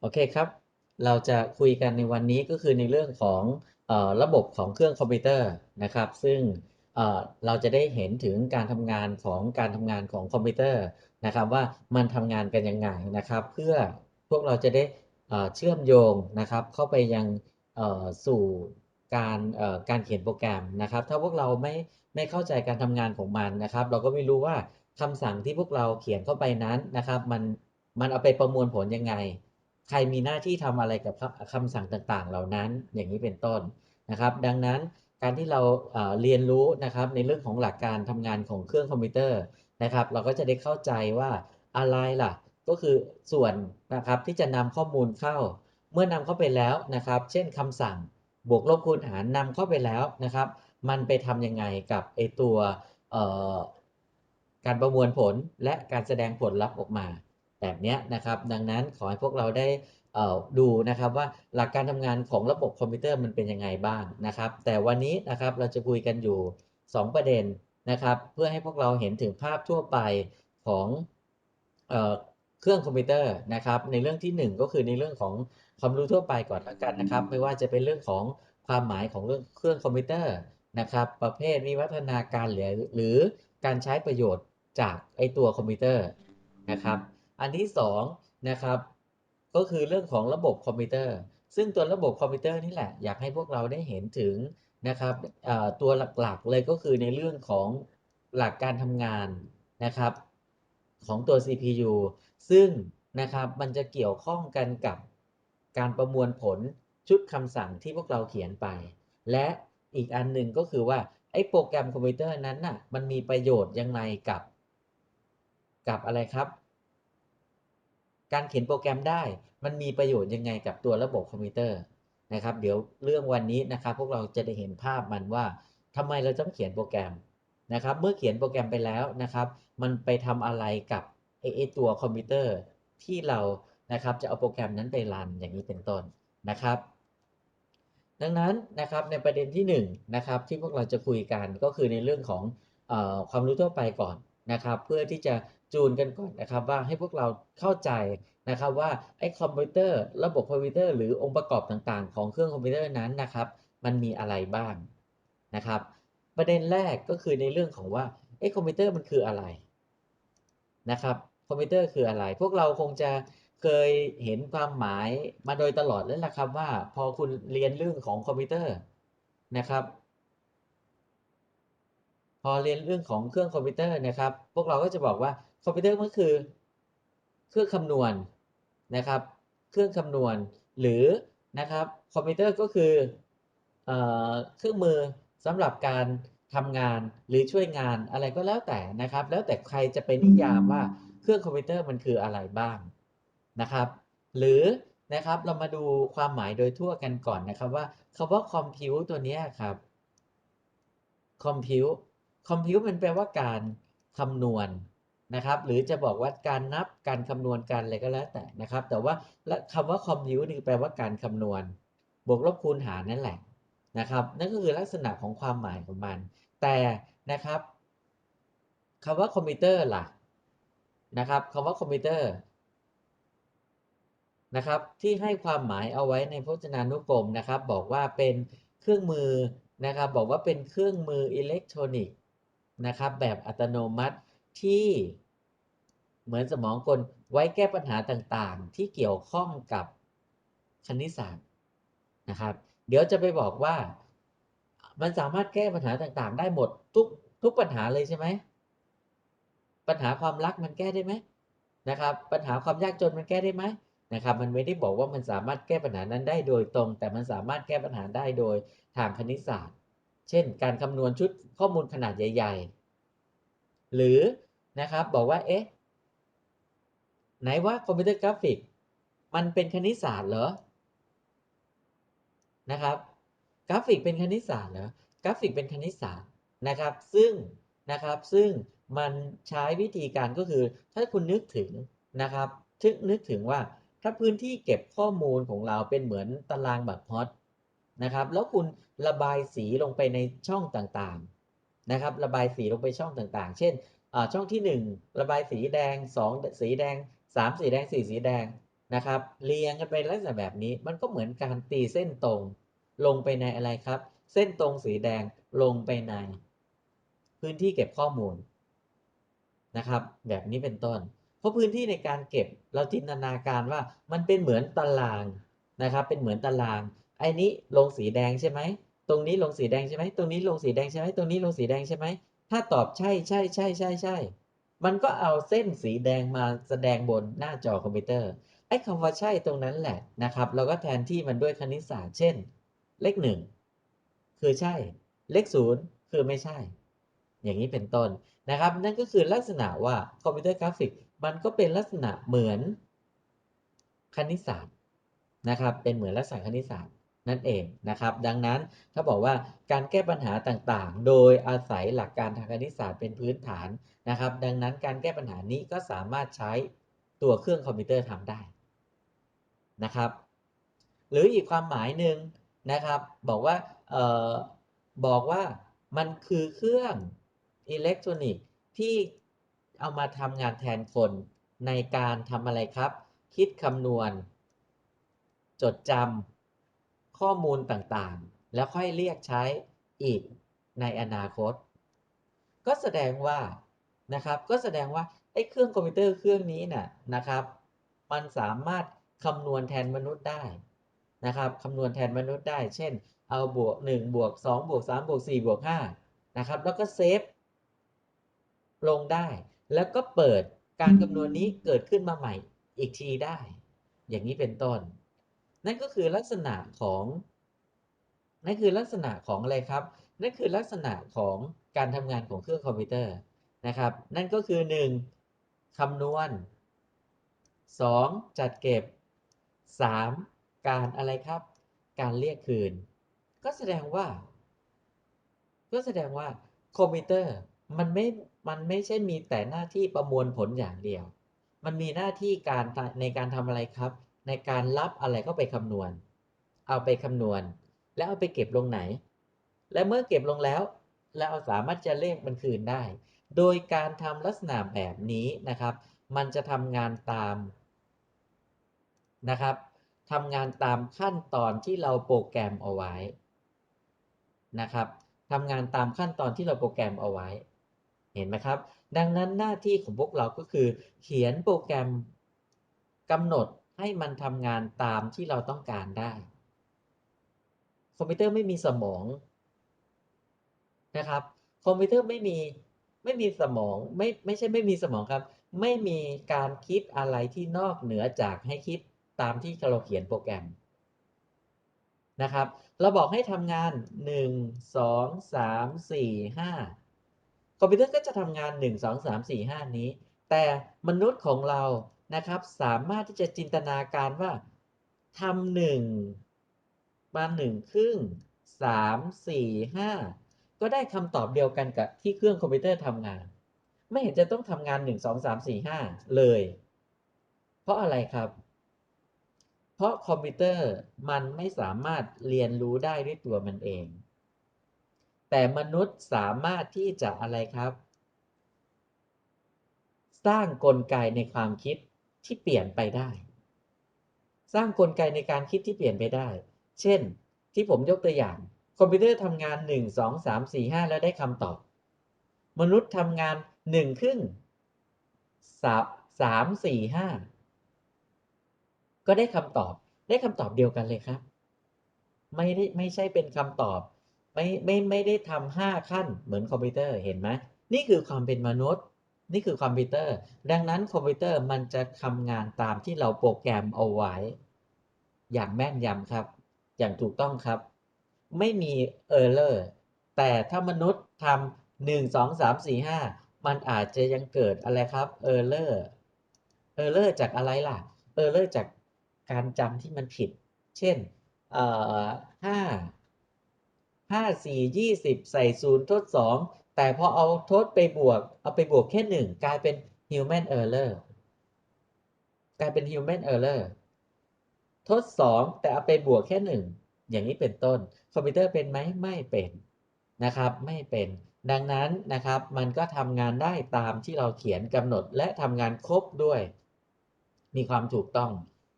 โอเคครับ เราจะคุยกันในวันนี้ก็คือในเรื่องของออระบบของเครื่องคอมพิวเตอร์นะครับ ซึ่งเเราจะได้เห็นถึงการทำงานของการทำงานของคอมพิวเตอร์นะครับ ว่ามันทำงานกันยังไงนะครับ เพื่อพวกเราจะได้เชื่อมโยงนะครับ เข้าไปยังสู่การการเขียนโปรแกรมนะครับ ถ้าพวกเราไม่ไม่เข้าใจการทำงานของมันนะครับ เราก็ไม่รู้ว่าคำสั่งที่พวกเราเขียนเข้าไปนั้นนะครับ มันมันเอาไปประมวลผลยังไง ใครมีหน้าที่ทำอะไรกับคำคำสั่งต่างๆ เหล่านั้นอย่างนี้เป็นต้นนะครับ ดังนั้นการที่เราเรียนรู้นะครับในเรื่องของหลักการทำงานของเครื่องคอมพิวเตอร์นะครับ เราก็จะได้เข้าใจว่าอะไรล่ะ ก็คือส่วนนะครับที่จะนำข้อมูลเข้า เมื่อนำเข้าไปแล้วนะครับ เช่นคำสั่งบวกลบคูณหารนำเข้าไปแล้วนะครับ มันไปทำยังไงกับไอตัวการประมวลผลและการแสดงผลลัพธ์ออกมา แบบนี้นะครับ ดังนั้นขอให้พวกเราได้ดูนะครับว่าหลักการทำงานของระบบคอมพิวเตอร์มันเป็นยังไงบ้างนะครับ แต่วันนี้นะครับเราจะคุยกันอยู่ 2 ประเด็นนะครับ เพื่อให้พวกเราเห็นถึงภาพทั่วไปของเออเครื่องคอมพิวเตอร์นะครับ ในเรื่องที่ 1 ก็คือในเรื่องของความรู้ทั่วไปก่อนละกันนะครับ ไม่ว่าจะเป็นเรื่องของความหมายของเรื่องเครื่องคอมพิวเตอร์นะครับ ประเภทวิวัฒนาการหรือหรือการใช้ประโยชน์จากไอตัวคอมพิวเตอร์นะครับ อันที่2นะครับก็คือเรื่องของระบบคอมพิวเตอร์ ซึ่งตัวระบบคอมพิวเตอร์นี่แหละอยากให้พวกเราได้เห็นถึงนะครับตัวหลักๆเลยก็คือในเรื่องของหลักการทำงานนะครับของตัว CPU ซึ่งนะครับมันจะเกี่ยวข้องกันกับการประมวลผลชุดคำสั่งที่พวกเราเขียนไป และอีกอันหนึ่งก็คือว่าไอ้โปรแกรมคอมพิวเตอร์นั้นน่ะมันมีประโยชน์ยังไงกับ กับอะไรครับ การเขียนโปรแกรมได้ มันมีประโยชน์ยังไงกับตัวระบบคอมพิวเตอร์นะครับ เดี๋ยวเรื่องวันนี้นะครับพวกเราจะได้เห็นภาพมันว่าทำไมเราต้องเขียนโปรแกรมนะครับ เมื่อเขียนโปรแกรมไปแล้วนะครับ มันไปทำอะไรกับไอ้ตัวคอมพิวเตอร์ที่เรานะครับจะเอาโปรแกรมนั้นไปรันอย่างนี้เป็นต้นนะครับ ดังนั้นนะครับในประเด็นที่1นงนะครับที่พวกเราจะคุยกันก็คือในเรื่องของอความรู้ทั่วไปก่อนนะครับ เพื่อที่จะ จูนกันก่อนนะครับว่าให้พวกเราเข้าใจนะครับว่าไอ้คอมพิวเตอร์ระบบคอมพิวเตอร์หรือองค์ประกอบต่างๆ ของเครื่องคอมพิวเตอร์นั้นนะครับ มันมีอะไรบ้างนะครับ ประเด็นแรกก็คือในเรื่องของว่าไอ้คอมพิวเตอร์มันคืออะไรนะครับคอมพิวเตอร์คืออะไร พวกเราคงจะเคยเห็นความหมายมาโดยตลอดแล้วล่ะครับว่าพอคุณเรียนเรื่องของคอมพิวเตอร์นะครับ พอเรียนเรื่องของเครื่องคอมพิวเตอร์นะครับ พวกเราก็จะบอกว่า คอมพิวเตอร์ก็คือเครื่องคำนวณนะครับ เครื่องคำนวณหรือนะครับคอมพิวเตอร์ก็คือเอเครื่องมือสำหรับการทำงานหรือช่วยงานอะไรก็แล้วแต่นะครับ แล้วแต่ใครจะไปนิยามว่าเครื่องคอมพิวเตอร์มันคืออะไรบ้างนะครับ หรือนะครับเรามาดูความหมายโดยทั่วกันก่อนนะครับว่าคำว่าคอมพิวตัวนี้ครับคอมพิวคอมพิวมันแปลว่าการคำนวณ นะครับ หรือจะบอกว่าการนับการคำนวณกันอะไรก็แล้วแต่นะครับ แต่ว่าคำว่าคอมพิวนี่แปลว่าการคำนวณ บวกลบคูณหารนั่นแหละนะครับ นั่นก็คือลักษณะของความหมายของมัน แต่นะครับคำว่าคอมพิวเตอร์ล่ะนะครับคำว่าคอมพิวเตอร์นะครับที่ให้ความหมายเอาไว้ในพจนานุกรมนะครับ บอกว่าเป็นเครื่องมือนะครับ บอกว่าเป็นเครื่องมืออิเล็กทรอนิกส์นะครับ แบบอัตโนมัติ ที่เหมือนสมองกลไว้แก้ปัญหาต่างๆ ที่เกี่ยวข้องกับคณิตศาสตร์นะครับ เดี๋ยวจะไปบอกว่า มันสามารถแก้ปัญหาต่างๆ ได้หมดทุกทุกปัญหาเลยใช่ไหมปัญหาความรักมันแก้ได้ไหมนะครับ ปัญหาความยากจนมันแก้ได้ไหมนะครับ มันไม่ได้บอกว่ามันสามารถแก้ปัญหานั้นได้โดยตรง แต่มันสามารถแก้ปัญหาได้โดยทางคณิตศาสตร์ เช่น การคำนวณชุดข้อมูลขนาดใหญ่ ๆ หรือนะครับบอกว่า เอ๊ะ ไหนว่าคอมพิวเตอร์กราฟิก มันเป็นคณิตศาสตร์เหรอ นะครับ กราฟิกเป็นคณิตศาสตร์เหรอ กราฟิกเป็นคณิตศาสตร์นะครับ ซึ่งนะครับ ซึ่งมันใช้วิธีการก็คือ ถ้าคุณนึกถึงนะครับทึกนึกถึงว่าถ้าพื้นที่เก็บข้อมูลของเราเป็นเหมือนตารางแบบฮอตนะครับ แล้วคุณระบายสีลงไปในช่องต่างๆ นะครับระบายสีลงไปช่องต่างๆ เช่นช่องที่ 1 ระบายสีแดง 2 สีแดง 3 สีแดง 4 สีแดงนะครับเรียงกันไปลักษณะแบบนี้มันก็เหมือนการตีเส้นตรง ลงไปในอะไรครับ เส้นตรงสีแดงลงไปใน พื้นที่เก็บข้อมูลนะครับ แบบนี้เป็นต้น เพราะพื้นที่ในการเก็บเราจินตนาการว่ามันเป็นเหมือนตารางนะครับ เป็นเหมือนตารางไอ้นี้ลงสีแดงใช่ไหม ตรงนี้ลงสีแดงใช่ไหมตรงนี้ลงสีแดงใช่ไหมตรงนี้ลงสีแดงใช่ไหมถ้าตอบใช่ใช่ใช่ใช่ใช่ มันก็เอาเส้นสีแดงมาแสดงบนหน้าจอคอมพิวเตอร์ไอ้คำว่าใช่ตรงนั้นแหละนะครับ เราก็แทนที่มันด้วยคณิตศาสตร์เช่น เลขหนึ่งคือใช่ เลขศูนย์คือไม่ใช่ อย่างนี้เป็นต้นนะครับ นั่นก็คือลักษณะว่าคอมพิวเตอร์กราฟิก มันก็เป็นลักษณะเหมือนคณิตศาสตร์นะครับ เป็นเหมือนลักษณะคณิตศาสตร์ นั่นเองนะครับ ดังนั้นถ้าบอกว่าการแก้ปัญหาต่างๆ โดยอาศัยหลักการทางคณิตศาสตร์เป็นพื้นฐานนะครับ ดังนั้นการแก้ปัญหานี้ก็สามารถใช้ตัวเครื่องคอมพิวเตอร์ทำได้นะครับ หรืออีกความหมายหนึ่งนะครับ บอกว่าเออบอกว่ามันคือเครื่องอิเล็กทรอนิกส์ที่เอามาทำงานแทนคนในการทำอะไรครับ คิดคำนวณ จดจำ ข้อมูลต่างๆ แล้วค่อยเรียกใช้อีกในอนาคต ก็แสดงว่านะครับ ก็แสดงว่าไอ้เครื่องคอมพิวเตอร์เครื่องนี้น่ะนะครับ มันสามารถคำนวณแทนมนุษย์ได้นะครับคำนวณแทนมนุษย์ได้ เช่น เอาบวก1บวก2บวก3บวก4บวก5นะครับ แล้วก็เซฟลงได้ แล้วก็เปิดการคำนวณนี้เกิดขึ้นมาใหม่อีกทีได้ อย่างนี้เป็นต้น นั่นก็คือลักษณะของนั่นคือลักษณะของอะไรครับ นั่นคือลักษณะของการทำงานของเครื่องคอมพิวเตอร์นะครับ นั่นก็คือ 1. คำนวณ 2. จัดเก็บ 3. การอะไรครับ การเรียกคืน ก็แสดงว่า ก็แสดงว่าคอมพิวเตอร์มันไม่ มันไม่ใช่มีแต่หน้าที่ประมวลผลอย่างเดียว มันมีหน้าที่การในการทำอะไรครับ ในการรับอะไรก็ไปคำนวณ เอาไปคำนวณ แล้วเอาไปเก็บลงไหน และเมื่อเก็บลงแล้ว แล้วสามารถจะเลขมันคืนได้ โดยการทำลักษณะแบบนี้นะครับ มันจะทำงานตามนะครับทำงานตามขั้นตอนที่เราโปรแกรมเอาไว้นะครับทำงานตามขั้นตอนที่เราโปรแกรมเอาไว้ เห็นไหมครับ ดังนั้นหน้าที่ของพวกเราก็คือ เขียนโปรแกรมกำหนด ให้มันทำงานตามที่เราต้องการได้ คอมพิวเตอร์ไม่มีสมองนะครับ คอมพิวเตอร์ไม่มีไม่มีสมองไม่ไม่ใช่ไม่มีสมองครับ ไม่มีการคิดอะไรที่นอกเหนือจากให้คิดตามที่เราเขียนโปรแกรมนะครับ เราบอกให้ทำงาน 1 2 3 4 5 คอมพิวเตอร์ก็จะทำงาน 1 2 3 4 5 นี้ แต่มนุษย์ของเรา นะครับ สามารถที่จะจินตนาการว่าทำหนึ่งมาหนึ่งครึ่งสามสี่ห้าก็ได้คำตอบเดียวกันกับที่เครื่องคอมพิวเตอร์ทำงาน ไม่เห็นจะต้องทำงาน1 2 3 4 5เลย เพราะอะไรครับ เพราะคอมพิวเตอร์มันไม่สามารถเรียนรู้ได้ด้วยตัวมันเอง แต่มนุษย์สามารถที่จะอะไรครับ สร้างกลไกในความคิด ที่เปลี่ยนไปได้ สร้างกลไกในการคิดที่เปลี่ยนไปได้ เช่น ที่ผมยกตัวอย่าง คอมพิวเตอร์ทำงาน 1 2 3 4 5 แล้วได้คำตอบ มนุษย์ทำงาน 1 ครึ่ง3 3 4 5ก็ได้คำตอบได้คำตอบเดียวกันเลยครับ ไม่ได้ไม่ใช่เป็นคำตอบ ไม่ไม่ไม่ได้ทำห้าขั้นเหมือนคอมพิวเตอร์เห็นไหมนี่คือความเป็นมนุษย์ นี่คือคอมพิวเตอร์ ดังนั้นคอมพิวเตอร์มันจะทำงานตามที่เราโปรแกรมเอาไว้ อย่างแม่นยำครับ อย่างถูกต้องครับ ไม่มีเออร์เลอร์แต่ถ้ามนุษย์ทำหนึ่งสองสามสี่ห้ามันอาจจะยังเกิดอะไรครับเออร์เลอร์เออร์เลอร์จากอะไรล่ะเออร์เลอร์จากการจำที่มันผิด เช่นเอ่อห้าห้าสี่ยี่สิบใส่ศูนย์ทดสอง แต่พอเอาทดไปบวก เอาไปบวกแค่หนึ่งกลายเป็น human error กลายเป็น human error ทดสองแต่เอาไปบวกแค่หนึ่งอย่างนี้เป็นต้น คอมพิวเตอร์เป็นไหมไม่เป็นนะครับไม่เป็น ดังนั้นนะครับมันก็ทำงานได้ตามที่เราเขียนกำหนดและทำงานครบด้วย มีความถูกต้อง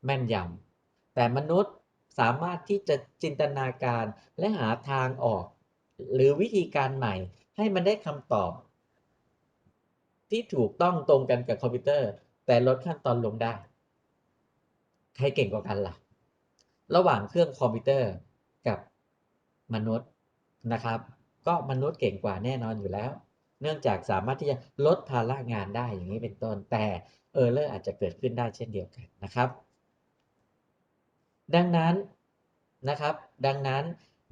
แม่นยำแต่มนุษย์สามารถที่จะจินตนาการและหาทางออก หรือวิธีการใหม่ ให้มันได้คำตอบ ที่ถูกต้องตรงกันกับคอมพิวเตอร์ แต่ลดขั้นตอนลงได้ ใครเก่งกว่ากันล่ะ ระหว่างเครื่องคอมพิวเตอร์กับมนุษย์นะครับ ก็มนุษย์เก่งกว่าแน่นอนอยู่แล้ว เนื่องจากสามารถที่จะลดภาระงานได้อย่างนี้เป็นต้น แต่เออร์เลอร์อาจจะเกิดขึ้นได้เช่นเดียวกันนะครับ ดังนั้นนะครับ ดังนั้น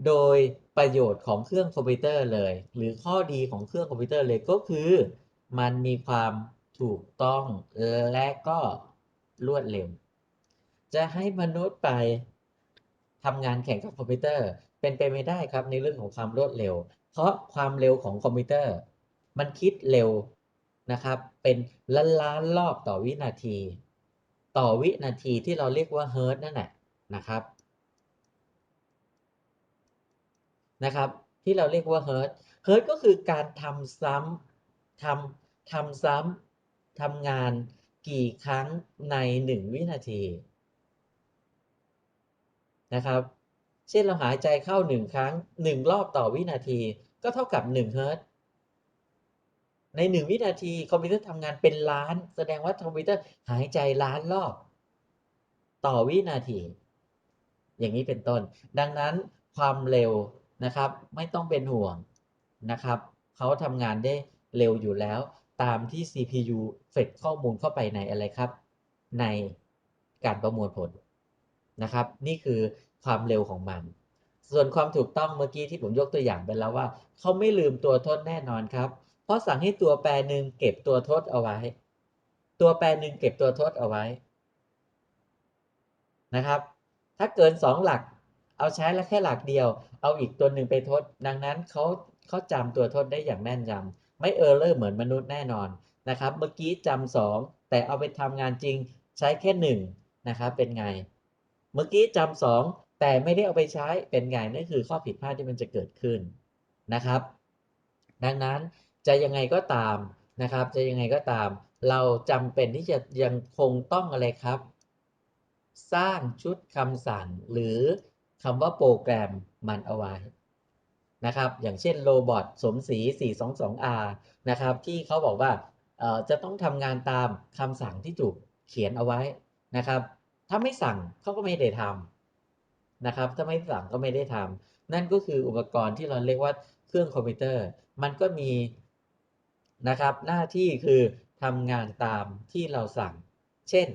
โดยประโยชน์ของเครื่องคอมพิวเตอร์เลย หรือข้อดีของเครื่องคอมพิวเตอร์เลยก็คือ มันมีความถูกต้องและก็รวดเร็ว จะให้มนุษย์ไปทำงานแข่งกับคอมพิวเตอร์ เป็นไปไม่ได้ครับในเรื่องของความรวดเร็ว เพราะความเร็วของคอมพิวเตอร์ มันคิดเร็วนะครับ เป็นล้านล้านรอบต่อวินาที ต่อวินาทีที่เราเรียกว่าเฮิร์ตนั่นแหละนะครับ นะครับ ที่เราเรียกว่าเฮิร์ตเฮิร์ตก็คือการทำซ้ำทำทำซ้ำทำงานกี่ครั้งใน 1 วินาทีนะครับ เช่นเราหายใจเข้า 1 ครั้ง 1 รอบต่อวินาที ก็เท่ากับ1เฮิร์ตใน 1 วินาทีคอมพิวเตอร์ทำงานเป็นล้าน แสดงว่าคอมพิวเตอร์หายใจล้านรอบ ต่อวินาที อย่างนี้เป็นต้น ดังนั้นความเร็ว นะครับ ไม่ต้องเป็นห่วงนะครับเขาทำงานได้เร็วอยู่แล้ว ตามที่ CPU เฟดข้อมูลเข้าไปในอะไรครับ ในการประมวลผลนะครับ นี่คือความเร็วของมัน ส่วนความถูกต้องเมื่อกี้ที่ผมยกตัวอย่างไปแล้วว่าเขาไม่ลืมตัวทดแน่นอนครับ เพราะสั่งให้ตัวแปรหนึ่งเก็บตัวทดเอาไว้ ตัวแปรหนึ่งเก็บตัวทดเอาไว้นะครับ ถ้าเกิน 2 หลัก เอาใช้แล้วแค่หลักเดียว เอาอีกตัวหนึ่งไปทด ดังนั้นเขาเขาจำตัวทดได้อย่างแม่นยำไม่เออร์เลอร์เหมือนมนุษย์แน่นอนนะครับ เมื่อกี้จำสองแต่เอาไปทำงานจริงใช้แค่หนึ่งนะครับเป็นไง เมื่อกี้จำสองแต่ไม่ได้เอาไปใช้เป็นไงนั่นคือข้อผิดพลาดที่มันจะเกิดขึ้นนะครับ ดังนั้นจะยังไงก็ตามนะครับ จะยังไงก็ตาม เราจำเป็นที่จะยังคงต้องอะไรครับ สร้างชุดคำสั่งหรือ คำว่าโปรแกรมมันเอาไว้นะครับ อย่างเช่นโรบอทสมศรี 422R นะครับ ที่เขาบอกว่าจะต้องทำงานตามคำสั่งที่ถูกเขียนเอาไว้นะครับ ถ้าไม่สั่งเขาก็ไม่ได้ทำนะครับ ถ้าไม่สั่งก็ไม่ได้ทำนั่นก็คืออุปกรณ์ที่เราเรียกว่าเครื่องคอมพิวเตอร์ มันก็มีนะครับ หน้าที่คือทำงานตามที่เราสั่ง เช่น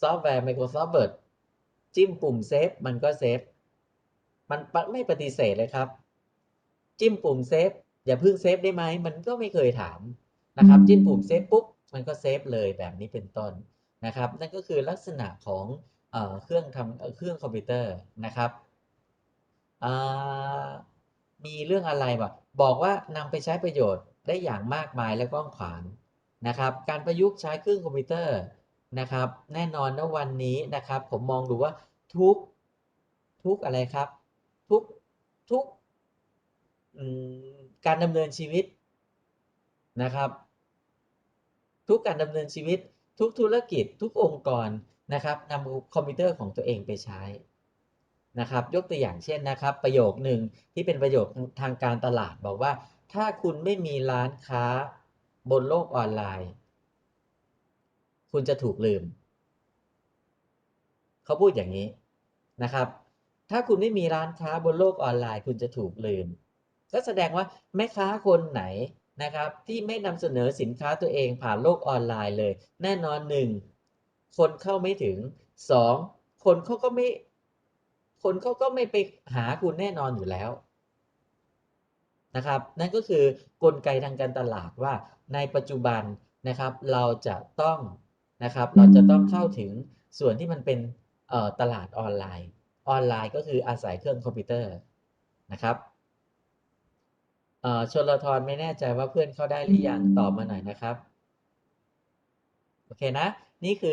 ซอฟต์แวร์ Microsoft Word จิ้มปุ่มเซฟมันก็เซฟ มันไม่ปฏิเสธเลยครับ จิ้มปุ่มเซฟอย่าเพิ่งเซฟได้ไหมมันก็ไม่เคยถามนะครับ จิ้มปุ่มเซฟปุ๊บมันก็เซฟเลยแบบนี้เป็นต้นนะครับ นั่นก็คือลักษณะของเอเครื่องทำเครื่องคอมพิวเตอร์นะครับมีเรื่องอะไรบอกบอกว่านำไปใช้ประโยชน์ได้อย่างมากมายและกว้างขวางนะครับ การประยุกต์ใช้เครื่องคอมพิวเตอร์นะครับ แน่นอนนะวันนี้นะครับ ผมมองดูว่าทุกทุกอะไรครับ ทุกทุกการดำเนินชีวิตนะครับ ทุกการดำเนินชีวิต ทุกธุรกิจ ทุกองค์กรนะครับนำคอมพิวเตอร์ของตัวเองไปใช้นะครับ ยกตัวอย่างเช่นนะครับ ประโยคหนึ่งที่เป็นประโยคทางการตลาดบอกว่า ถ้าคุณไม่มีร้านค้าบนโลกออนไลน์ คุณจะถูกลืม เขาพูดอย่างนี้นะครับ ถ้าคุณไม่มีร้านค้าบนโลกออนไลน์ คุณจะถูกลืม ก็แสดงว่าแม่ค้าคนไหนนะครับ ที่ไม่นำเสนอสินค้าตัวเองผ่านโลกออนไลน์เลย แน่นอนหนึ่งคนเข้าไม่ถึงสองคนเขาก็ไม่ คนเขาก็ไม่ไปหาคุณแน่นอนอยู่แล้วนะครับ นั่นก็คือกลไกทางการตลาดว่าในปัจจุบันนะครับ เราจะต้องนะครับ เราจะต้องเข้าถึงส่วนที่มันเป็นตลาดออนไลน์ ออนไลน์ก็คืออาศัยเครื่องคอมพิวเตอร์นะครับชนลทรไม่แน่ใจว่าเพื่อนเข้าได้หรือยังตอบมาหน่อยนะครับ โอเคนะ นี่คือ